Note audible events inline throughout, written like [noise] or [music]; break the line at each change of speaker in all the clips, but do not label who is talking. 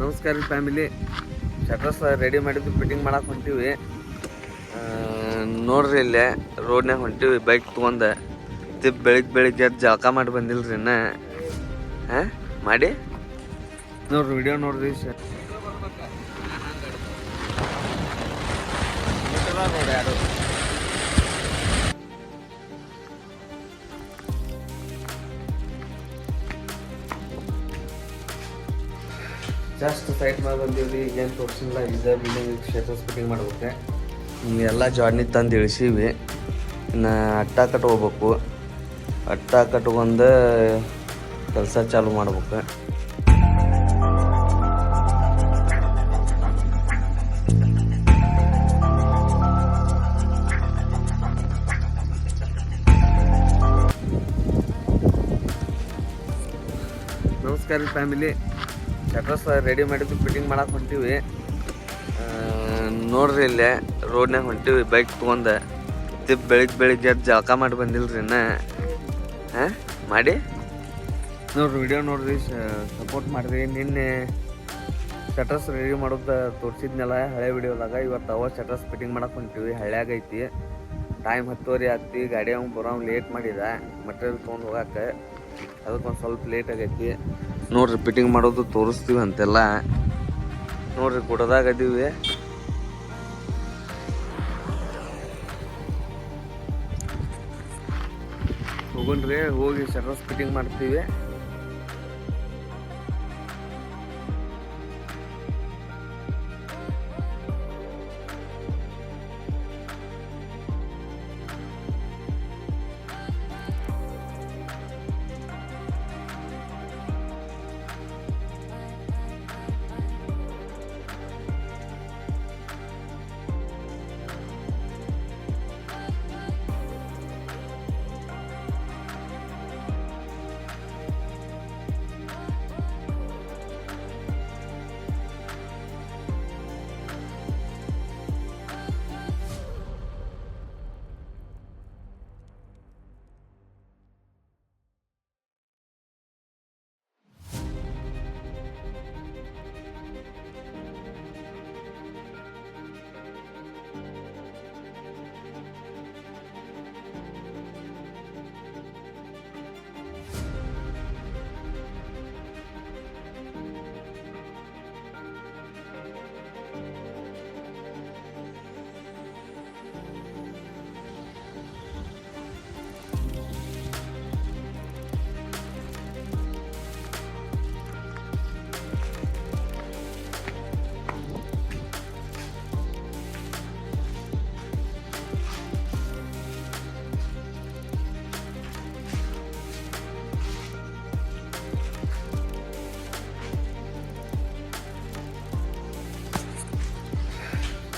ನಮಸ್ಕಾರ family. Shutters ready ಮಾಡಿದ್ದು fitting ಮಾಡಕ್ಕೆ ಹೊಂಟೀವಿ. ನೋಡ್ರಿ ಇಲ್ಲೇ ರೋಡ್ನಾಗ ಹೊಂಟೀವಿ ಬೈಕ್ ತೊಗೊಂಡ. ತಿಪ್ ಬೆಳಿಗ್ಗೆ ಬೆಳಿಗ್ಗೆ ಎದ್ದು ಜಳಕ ಮಾಡಿ ಬಂದಿಲ್ಲ ರೀ ಇನ್ನ. ಹಾಂ ಮಾಡಿ? ನೋಡ್ರಿ ವಿಡಿಯೋ ನೋಡ್ರಿ ಜಸ್ಟ್ ಸೈಟ್ ಮಾಡಿ ಬಂದೀವಿ ಏನು ತೋರಿಸಿಲ್ಲ. ಇದೇ ಬಿಲ್ಡಿಂಗ್ ಶಟರ್ಸ್ ಫಿಟ್ಟಿಂಗ್ ಮಾಡ್ಬೇಕು? ಎಲ್ಲ ಜಾಡ್ನಿ ತಂದು ಇಳಿಸೀವಿ. ಇನ್ನು ಅಟ್ಟ ಕಟ್ಕೋಬೇಕು ಅಟ್ಟ ಕಟ್ಕೊಂಡು ಕೆಲಸ ಚಾಲು ಮಾಡ್ಬೇಕು. ನಮಸ್ಕಾರ ಫ್ಯಾಮಿಲಿ ಶಟರ್ಸ್ ರೆಡಿ ಮಾಡಿದ್ದು ಫಿಟ್ಟಿಂಗ್ ಮಾಡಕ್ಕೆ ಹೊಂಟೀವಿ. ನೋಡ್ರಿ ಇಲ್ಲೇ ರೋಡ್ನಾಗ ಹೊಂಟೀವಿ ಬೈಕ್ ತೊಗೊಂಡ. ತಿಪ್ ಬೆಳಿಗ್ಗೆ ಬೆಳಿಗ್ಗೆ ಜಳಕ ಮಾಡಿ ಇನ್ನ. ಹಾಂ ಮಾಡಿ? ನೋಡ್ರಿ ವಿಡಿಯೋ ನೋಡ್ರಿ ಸಪೋರ್ಟ್ ಮಾಡ್ರಿ. ನಿನ್ನೆ ಶಟರ್ಸ್ ರೆಡಿ ಮಾಡೋದು ತೋರಿಸಿದ್ನಲ್ಲ, ಹಳೆ ವಿಡಿಯೋದಾಗ ಇವತ್ತು ಅವ ಶಟರ್ಸ್ ಫಿಟ್ಟಿಂಗ್ ಮಾಡಕ್ಕೆ ಹೊಂಟೀವಿ, ಹಳ್ಯಾಗ ಐತಿ. ಟೈಮ್ ಹತ್ತುವರೆ ಆಗ್ತಿ ಗಾಡಿ ಅವ್ನು ಬರೋ ಲೇಟ್ ಮಾಡಿದ. ಮಟೀರಿಯಲ್ ತೊಗೊಂಡು ಹೋಗಕ್ಕೆ ಅದಕ್ಕೊಂದು ಸ್ವಲ್ಪ ಲೇಟ್ ಆಗೈತಿ. ನೋಡ್ರಿ ಫಿಟ್ಟಿಂಗ್ ಮಾಡೋದು ತೋರಿಸ್ತೀವಿ ಅಂತೆಲ್ಲ. ನೋಡ್ರಿ ಕೊಡದಾಗ ಅದೀವಿ ಹೋಗನ್ರಿ ಹೋಗಿ ಶಟರ್ಸ್ ಫಿಟ್ಟಿಂಗ್ ಮಾಡ್ತೀವಿ.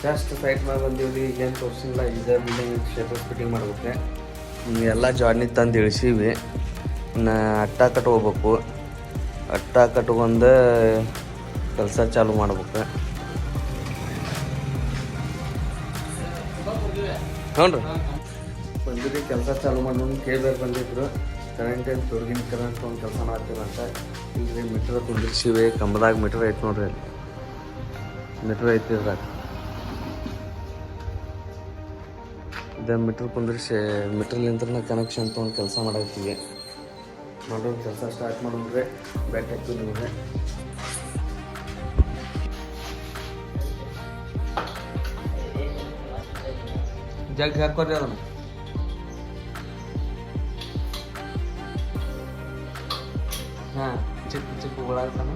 ಜಸ್ಟ್ ಫೈಟ್ ಮಾಡಿ ಬಂದೀವಿ ಏನು ತೋರಿಸಿಲ್ಲ. ಇದೇ ಬಿಲ್ಡಿಂಗ್ ಶೇಪ್ ಫಿಟ್ಟಿಂಗ್ ಮಾಡ್ಬೇಕು ಎಲ್ಲ ಜಾಡ್ನಿ ತಂದು ಇಳಿಸೀವಿ. ಅಟ್ಟ ಕಟ್ಕೋಬೇಕು ಅಟ್ಟ ಕಟ್ಕೊಂಡು ಕೆಲಸ ಚಾಲು ಮಾಡ್ಬೇಕು. ಹ್ಞೂ ರೀ ಬಂದಿರಿ, ಕೆಲಸ ಚಾಲು ಮಾಡೋನು ಕೇಳ್ಬೇಕು ಬಂದಿದ್ರು. ಕರೆಂಟ್ ಏನು ತೊಡಗಿನ ಕರೆಂಟ್ ಒಂದು ಕೆಲಸ ಮಾಡ್ತೀರಂತ ಇಲ್ಲಿ ಮೀಟ್ರ್ ಕುಂದಿರ್ಸಿವಿ ಕಂಬದಾಗ ಮೀಟ್ರ್ ಐತೆ ನೋಡ್ರಿ ಮೀಟ್ರ್ ಐತಿ ಇದ್ರಾಗ. ಇದ ಮೀಟ್ರ್ ಕುಂದ್ರಿಸಿ ಮೀಟ್ರ್ಲಿಂತ್ರ ಕನೆಕ್ಷನ್ ತೊಗೊಂಡು ಕೆಲಸ ಮಾಡಾಕ್ತೀವಿ ಮಾಡೋದು ಕೆಲಸ ಸ್ಟಾರ್ಟ್ ಮಾಡಿದ್ರೆ ಬ್ಯಾಟ್ ಹಾಕ್ತೀವಿ ನಿಮಗೆ. ಜಗ್ ಹಾಕೋರಿ ಅದನ್ನು ಹಾಂ ಚಿಕ್ಕ ಚಿಕ್ಕ ಉಗಳಾಗ್ತಾನ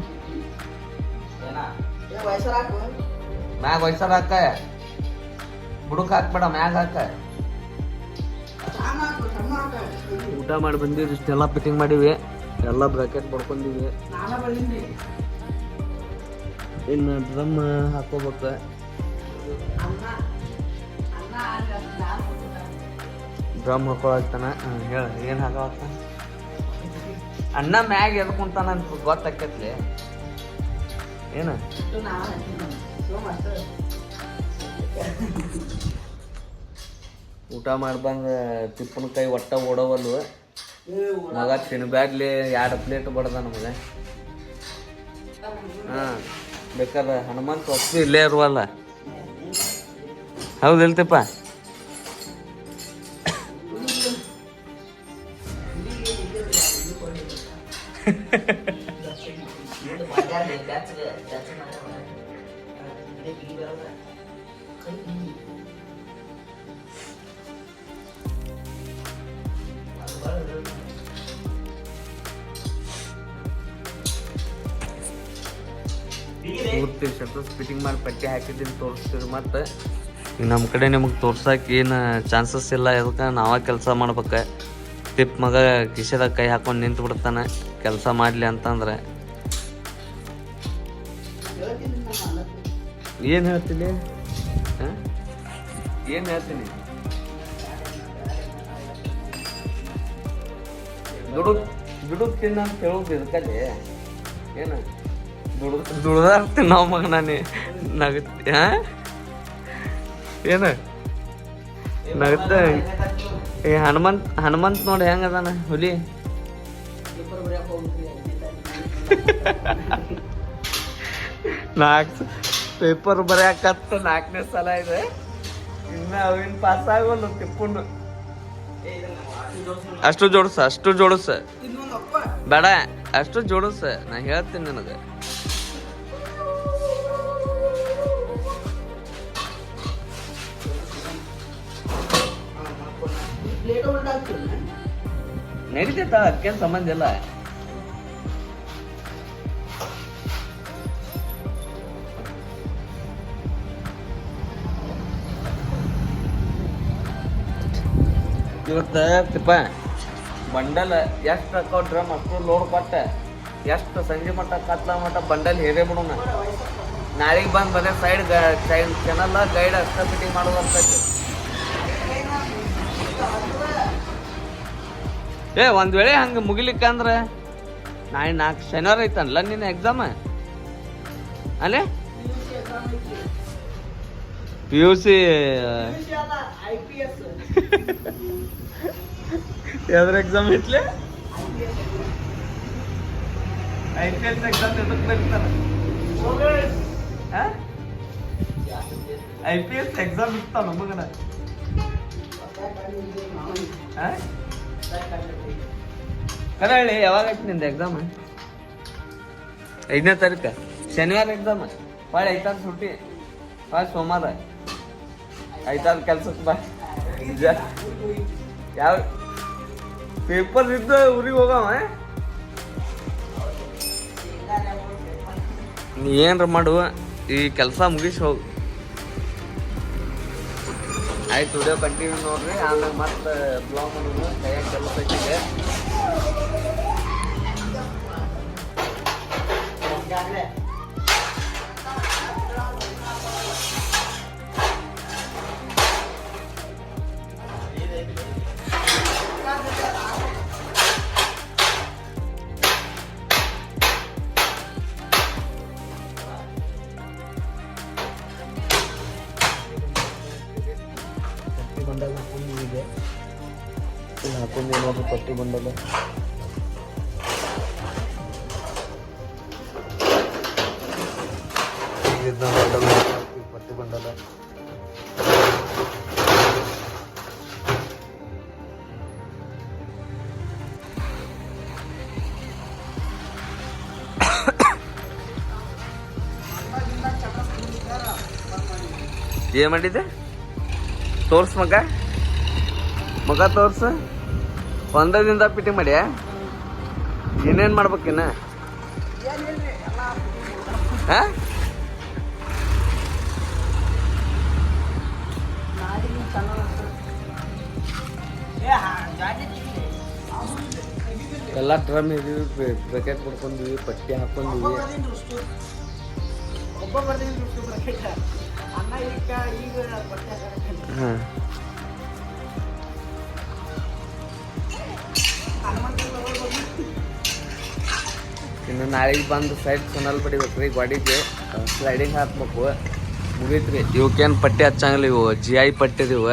ಮ್ಯಾಗ ವಯಸ್ಸಾರ ಹಾಕ. ಬುಡಕ್ಕೆ ಹಾಕ್ಬೇಡ ಮ್ಯಾಗ ಹಾಕ. ಊಟ ಮಾಡಿ ಬಂದಿವಿ, ಇಷ್ಟೆಲ್ಲ ಫಿಟ್ಟಿಂಗ್ ಮಾಡಿವಿ, ಎಲ್ಲ ಬ್ರಾಕೆಟ್ ಬಡ್ಕೊಂಡಿವಿ. ಇನ್ನು ಡ್ರಮ್ ಹಾಕೋಬೇಕು ಡ್ರಮ್ ಹಾಕೊಳಕ್ತಾನ ಹೇಳ, ಏನು ಹಾಕೋಕ್ತಾನ ಅಣ್ಣ ಮ್ಯಾಗ ಎದ್ ಕುಂತಾನ ಅಂತ ಗೊತ್ತಾಕೈತ್ಲಿ. ಏನು? ಊಟ ಮಾಡ್ಬಂದು ತಿಪ್ಪನ ಕೈ ಒಟ್ಟ ಓಡವಲ್ವ ಮಗ ತಿನ್ಬ್ಯಾಡ್ಲಿ ಎರಡು ಪ್ಲೇಟ್ ಬಡ್ದ ನಮಗೆ. ಹಾಂ ಬೇಕಾದ್ರೆ ಹನುಮಂತ ವಸ್ತು ಇಲ್ಲೇ ಇರುವಲ್ಲ. ಹೌದಿಲ್ತಪ್ಪ [laughs] [laughs] ಪೂರ್ತಿ ಶಟರ್ಸ್ ಫಿಟ್ಟಿಂಗ್ ಮಾಡಿ ಪಟ್ಟಿ ಹಾಕಿದ್ದೀನಿ ತೋರಿಸ್ತೀವಿ ಮತ್ತು. ಈಗ ನಮ್ಮ ಕಡೆ ನಿಮಗೆ ತೋರ್ಸಕ್ಕೆ ಏನು ಚಾನ್ಸಸ್ ಇಲ್ಲ ಅದಕ್ಕೆ ನಾವೇ ಕೆಲಸ ಮಾಡ್ಬೇಕು. ಟಿಪ್ ಮಗ ಕಿಶೆದಾಗ ಕೈ ಹಾಕೊಂಡು ನಿಂತು ಬಿಡ್ತಾನೆ, ಕೆಲಸ ಮಾಡಲಿ ಅಂತಂದ್ರೆ. ಏನು ಹೇಳ್ತೀನಿ? ಏನು ಹೇಳ್ತೀನಿ? ದುಡುಕ್ ದುಡುಕ್ ತಿನ್ನ ಅಂತ ಹೇಳೋದು ಇದಕ್ಕಲ್ಲಿ ಏನು? ದುಡ್ದು ದುಡ್ದಾರ್ತೀನಿ ನಾವು ಮಗ ನಾನು ನಗತ್ ಏನು? ನಗುತ್ತೆ ಏ, ಹನುಮಂತ್ ಹನುಮಂತ್ ನೋಡಿ ಹೆಂಗ ಅದಾನ ಹುಲಿ. ನಾಲ್ಕು ಪೇಪರ್ ಬರೆಯಕತ್ತ ನಾಲ್ಕನೇ ಸಲ ಇದೆ. ಇನ್ನು ಅವಿನ ಪಾಸ್ ಆಗೋಲ್ಲ ತಿಪ್ಪುಂಡು. ಅಷ್ಟು ಜೋಡಿಸ ಅಷ್ಟು ಜೋಡಿಸ. ಬೇಡ, ಅಷ್ಟು ಜೋಡಿಸ. ನಾ ಹೇಳ್ತೀನಿ ನಿನಗೆ. ನಡೀತೈತ ಅದಕ್ಕೇನು ಸಂಬಂಧ ಇಲ್ಲ ಇವತ್ತು ತಿಪ್ಪ ಬಂಡಲ್ ಎಷ್ಟು ಹಾಕೋ ಡ್ರಮ್ ಅಷ್ಟು ಲೋಡ್ ಕೊಟ್ಟ. ಎಷ್ಟು ಸಂಜೆ ಮಟ್ಟ ಕತ್ಲ ಮಟ್ಟ ಬಂಡಲ್ ಹೇರೇ ಬಿಡೋಣ? ನಾಳೆಗೆ ಬಂದು ಬರೀ ಸೈಡ್ ಚೆನ್ನಲ್ಲ ಗೈಡ್ ಅಷ್ಟ ಫಿಟ್ಟಿಂಗ್ ಮಾಡೋದು ಅಂತೈತಿ ಏ, ಒಂದ್ ವೇಳೆ ಹಂಗ ಮುಗಿಲಿಕ್ಕಂದ್ರ ನಾಳೆ ನಾಲ್ಕು ಶನಿವಾರ ಐತನ್ಲ ನಿನ್ನ ಎಕ್ಸಾಮ್ ಅಲ್ಲೇ ಪಿ ಯು ಸಿ ಯಾವ್ದ್ರ ಎಕ್ಸಾಮ್ ಐತ್ಲೆ ಐ ಪಿ ಎಸ್ ಎಕ್ಸಾಮ್ ಎದಕ್ಕೆ ಐ ಪಿ ಎಸ್ ಎಕ್ಸಾಮ್ ಇರ್ತಾವ ನಮಗನ ಕರೆ ಹೇಳಿ ಯಾವಾಗ ಐತಿ ನಿಂದ ಎಕ್ಸಾಮ್ ಐದನೇ ತಾರೀಕು? ಶನಿವಾರ ಎಕ್ಸಾಮ್ ಭಾಳ ಐತಾರ ಸುಟ್ಟಿ. ಭಾಳ ಸೋಮವಾರ. ಐತಾರ ಕೆಲ್ಸಕ್ಕೆ ಬಾ. ಯಾವ ಪೇಪರ್ ಇದ್ದ ಊರಿಗೆ ಹೋಗವ ನೀ ಏನ್ರ ಮಾಡುವ ಈ ಕೆಲಸ ಮುಗಿಸಿ ಹೋಗು. ಆಯ್ತು ವಿಡಿಯೋ ಕಂಟಿನ್ಯೂ ನೋಡ್ರಿ. ಆಮೇಲೆ ಮತ್ತೆ ಬ್ಲಾಗ್ ಕೈಯಾಗ ಕೆಲಸ ಐತಿದೆ ಪಟ್ಟಿ ಹಾಕೊಂಡು ಇದೆ ಇಲ್ಲಿ ಹಾಕೊಂಡು ಏನಾದರೂ ಪಟ್ಟಿ ಬಂದಾಗ ಪಟ್ಟಿ ಬಂಡಲ ಏನ್ ಮಾಡಿದ್ದೆ? ತೋರ್ಸ್ ಮಗ. ಮಗ ತೋರ್ಸ. ಒಂದರಿಂದ ಪಿಟಿ ಮಾಡಿ ಏನೇನ್ ಮಾಡ್ಬೇಕಿನ್ನ ಹಾ? ಎಲ್ಲ ಡ್ರಮ್ ಇದೀವಿ ಪ್ಯಾಕೆಟ್ ಕೊಡ್ಕೊಂಡಿವಿ, ಪಟ್ಟಿ ಹಾಕೊಂಡಿವಿ.
ಒಬ್ಬ ಬರ್ತೀನಿ ಅನ್ನ ಈಗ ಈಗ ಬಟ್ಟೆ ಹಾಕಕ್ಕೆ
ಹಾ ಇನ್ನು ನಾಳೆಗೆ ಬಂದು ಸೈಡ್ ಸೊನಲ್ ಬಡಿಬೇಕು ರೀ ಗಾಡಿಗೆ. ಸ್ಲೈಡಿಂಗ್ ಹಾಕ್ಬೇಕು. ಮುಗೀತ್ರಿ. ಇವಕ್ಕೇನು ಪಟ್ಟಿ ಹಚ್ಚಂಗಿಲ್ಲ ಇವು. ಜಿ ಐ ಪಟ್ಟಿ ಇವು.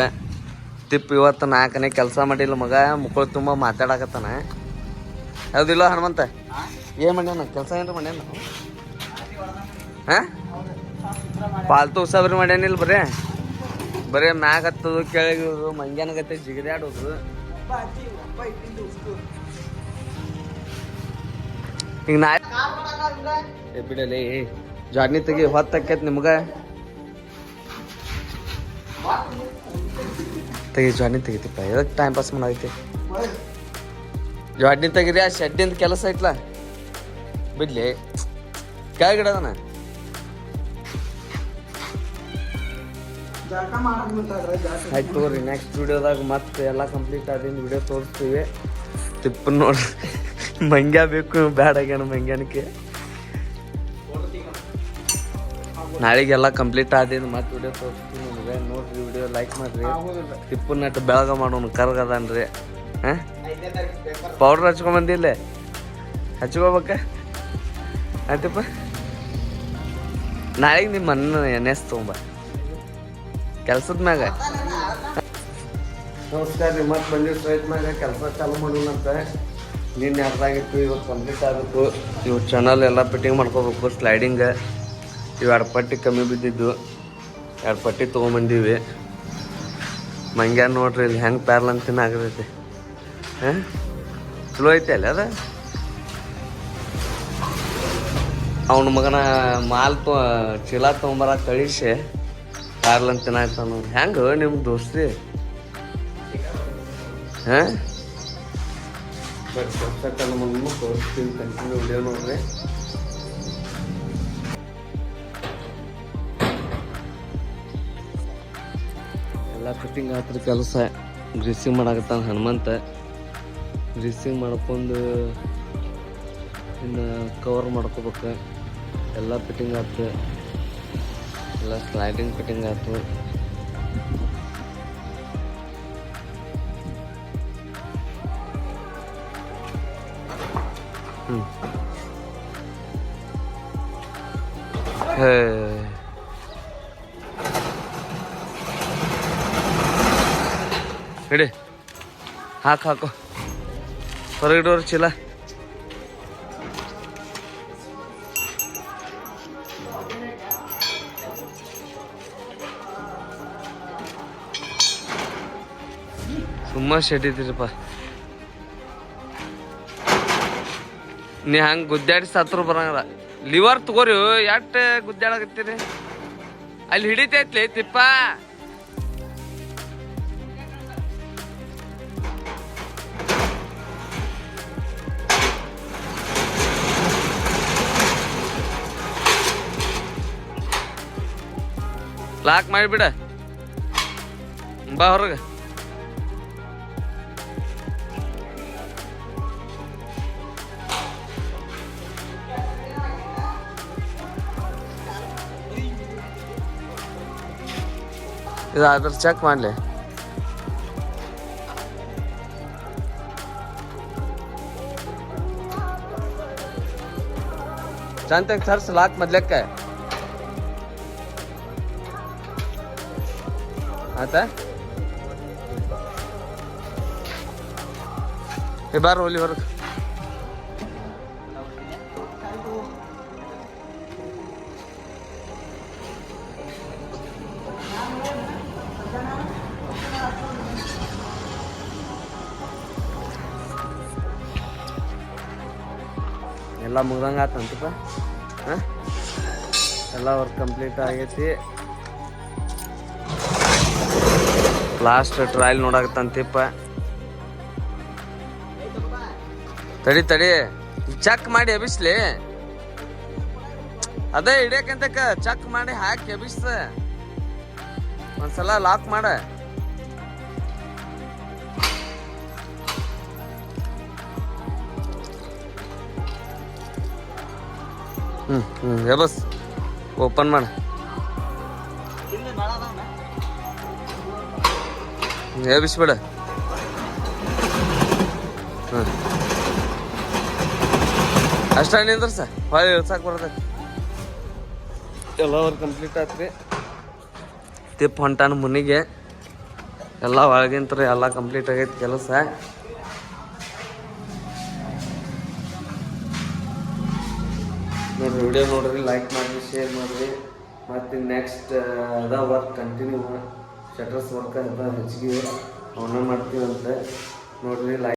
ತಿಪ್ ಇವತ್ತು ನಾಲ್ಕನೇ ಕೆಲಸ ಮಾಡಿಲ್ಲ ಮಗ. ಮುಕ್ಕಳು ತುಂಬ ಮಾತಾಡಕತ್ತಾನ. ಹೌದಿಲ್ಲ ಹನುಮಂತ? ಏನು ಮಾಡ್ಯಾನ? ಕೆಲಸ ಏನ್ರ ಮಾಡ್ಯಾನ? ಹಾ? ಪಾಲ್ತು ಉಸಾಬ್ರಿ ಮಾಡ್ಯಾನಿಲ್ಲ ಬರೇ? ಬರೇ ಮ್ಯಾಗ ಹತ್ತದು ಕೆಳಗಿರೋದು ಮಂಗ್ಯಾನಗತ್ತೆ ಜಿಗಿದಾಡೋದು ಈಗ ನಾ ಬಿಡಲಿ ಜಾಡ್ನಿ ತೆಗಿ ಹೊತ್ತಕ್ಕೈತ್ ನಿಮ್ಗ. ತೆಗಿ ಜಾಡ್ನಿ ತೆಗಿತಿಪ್ಪ ಎದಕ್ಕೆ ಟೈಮ್ ಪಾಸ್ ಮಾಡೈತಿ ಜಾಡ್ನಿ ತೆಗಿರಿ ಆ ಶೆಡ್ಡಿಂದ ಕೆಲಸ ಐತ್ಲ? ಬಿಡ್ಲಿ, ಕೆಳಗಿಡದನ? ಆಯ್ತು ತೋರಿ ನೆಕ್ಸ್ಟ್ ವಿಡಿಯೋದಾಗ ಮತ್ತೆ ಎಲ್ಲ ಕಂಪ್ಲೀಟ್ ಆದಿಂದ ವಿಡಿಯೋ ತೋರಿಸ್ತೀವಿ. ಟಿಪ್ ನೋಡ್ರಿ ಮಂಗ್ಯ ಬೇಕು, ಬ್ಯಾಡ ಆಗ್ಯಾನ ಮಂಗ್ಯಾನಕ್ಕೆ ನಾಳೆಗೆಲ್ಲ ಕಂಪ್ಲೀಟ್ ಆದಿಂದ ಮತ್ತೆ ವಿಡಿಯೋ ತೋರಿಸ್ತೀನಿ ನಿಮಗೆ. ನೋಡ್ರಿ ವಿಡಿಯೋ ಲೈಕ್ ಮಾಡ್ರಿ. ಟಿಪ್ಪು ನಟ್ಟು ಬೆಳಗ ಮಾಡೋನು, ಕರ್ಗದನ್ರಿ. ಹಾಂ? ಪೌಡರ್ ಹಚ್ಕೊಂಬಂದಿಲ್ಲ? ಹಚ್ಕೋಬೇಕ? ಆಯ್ತಪ್ಪ? ನಾಳೆಗೆ ನಿಮ್ಮ ಅನ್ನ ಎನ್ ಎಸ್ ತೊಗೊಂಬ. ಕೆಲ್ಸದ ಮ್ಯಾಗ. ನಮಸ್ಕಾರ ರೀ, ಮತ್ತೆ ಬಂದಿವಿ ಸ್ಟ್ರೈಟ್ ಮ್ಯಾಗ, ಕೆಲಸ ಚಾಲು ಮಾಡೋಣಂತ ನಿನ್ನೆ ಅರ್ಧಾಗಿತ್ತು, ಇವತ್ತು ಕಂಪ್ಲೀಟ್ ಆಗಬೇಕು. ಇವು ಚಾನಲ್ ಎಲ್ಲ ಫಿಟ್ಟಿಂಗ್ ಮಾಡ್ಕೋಬೇಕು ಸ್ಲೈಡಿಂಗ್ ಇವು ಎರಡು ಪಟ್ಟಿ ಕಮ್ಮಿ ಬಿದ್ದಿದ್ದು. ಎರಡು ಪಟ್ಟಿ ತೊಗೊಂಬಂದೀವಿ. ಮಂಗ್ಯ ನೋಡ್ರಿ, ಇಲ್ಲಿ ಹೆಂಗೆ ಪ್ಯಾರ್ಲಂತಿನ ಆಗತೈತಿ. ಹಾಂ? ಚಲೋ ಐತೆ ಅಲ್ಲ ಅದ? ಅವನ ಮಗನ ಮಾಲ್ ತೊ, ಚೀಲ ತೊಗೊಂಬರ ಕಳಿಸಿ. ಕಾರ್ಲನ್ ತಿನ್ನಾಯ್ತಾನು ಹೆಂಗ ನಿಮ್ಮ ದೋಸ್ತಿ ಹಾಂ ನೋಡ್ರಿ. ಎಲ್ಲ ಫಿಟ್ಟಿಂಗ್ ಆತ್ರ ಕೆಲಸ. ಗ್ರೀಸಿಂಗ್ ಮಾಡಾಕತ್ತಾನ ಹನುಮಂತ. ಗ್ರೀಸಿಂಗ್ ಮಾಡ್ಕೊಂಡು ಇನ್ನು ಕವರ್ ಮಾಡ್ಕೋಬೇಕು. ಎಲ್ಲ ಫಿಟ್ಟಿಂಗ್ ಆಯ್ತು ಎಲ್ಲ ಸ್ಲೈಡಿಂಗ್ ಫಿಟ್ಟಿಂಗ್ ಆಯ್ತು ಹ್ಞೂ ಹೇ ಹಿಡಿ ಹಾಕು ಹಾಕು ಹೊರಗಿಡೋರು ಚೀಲ ಶೆಡ್ ಶೆಟ್ಟಿದ್ದೀರಪ್ಪ ನೀ ಹಂಗೆ ಗುದ್ದಾಡಿ ಸತ್ರು ಬರಂಗಲ್ಲ. ಲಿವರ್ ತಗೋರಿ ಎಟ್ ಗುದ್ದಾಡಕತ್ತೀರಿ? ಅಲ್ಲಿ ಹಿಡಿತೈತ್ಲಿ ತಿಪ್ಪ. ಲಾಕ್ ಮಾಡಿಬಿಡ. ಬಾ ಹೊರಗೆ. ಇದು ಅದ್ರ ಚೆಕ್ ಮಾಡಲಿ ಚಂತಾಗ ಸರ್ಸ್ ಲಾಕ್ ಮೊದ್ಲಕ್ಕೆ ಆತ ಏ ಬಾರ ಹೋಲಿ ಹೊರಗೆ ಎಲ್ಲ ಮುಗ್ದಂಗೆ ಆತಂತಪ್ಪ ಹಾಂ? ಎಲ್ಲ ವರ್ಕ್ ಕಂಪ್ಲೀಟ್ ಆಗೈತಿ. ಲಾಸ್ಟ್ ಟ್ರಯಲ್ ನೋಡಕತ್ತಂತಿಪ್ಪ ತಡಿ ತಡಿ. ಚೆಕ್ ಮಾಡಿ ಎಬಿಸ್ಲಿ ಅದೇ ಹಿಡಿಯಕಂತಕ್ಕ ಚೆಕ್ ಮಾಡಿ ಹಾಕಿ ಎಬಿಸ್ ಒಂದ್ಸಲ ಲಾಕ್ ಮಾಡ. ಹ್ಮ್ ಹ್ಮ್. ಎಬಸ್ ಓಪನ್ ಮಾಡ? ಎಬಿಸ್ಬಿಡ ಹ್ಮ್. ಅಷ್ಟ ನಿಂದ್ರ ಸರ್ ಹೊಳ್ಳಿ ಇಳ್ಸಾಕ್ ಬರ್ತೈತಿ ಎಲ್ಲ ವರ್ಕ್ ಕಂಪ್ಲೀಟ್ ಆತ್ರಿ. ತಿಪ್ಪ ಹೊಂಟಾನ ಮುನಿಗೆ. ಎಲ್ಲ ಒಳಗಿಂತ್ರ ಎಲ್ಲ ಕಂಪ್ಲೀಟ್ ಆಗೈತಿ ಕೆಲಸ. ವಿಡಿಯೋ ನೋಡ್ರಿ ಲೈಕ್ ಮಾಡಿರಿ ಶೇರ್ ಮಾಡಿರಿ. ಮತ್ತು ನೆಕ್ಸ್ಟ್ ಅದ ವರ್ಕ್ ಕಂಟಿನ್ಯೂ ಶಟರ್ಸ್ ವರ್ಕ್ ಅದ, ಹೆಚ್ಚಿಗೆ. ಅವನ್ನ ಮಾಡ್ತೀವಂತೆ. ನೋಡ್ರಿ ಲೈಕ್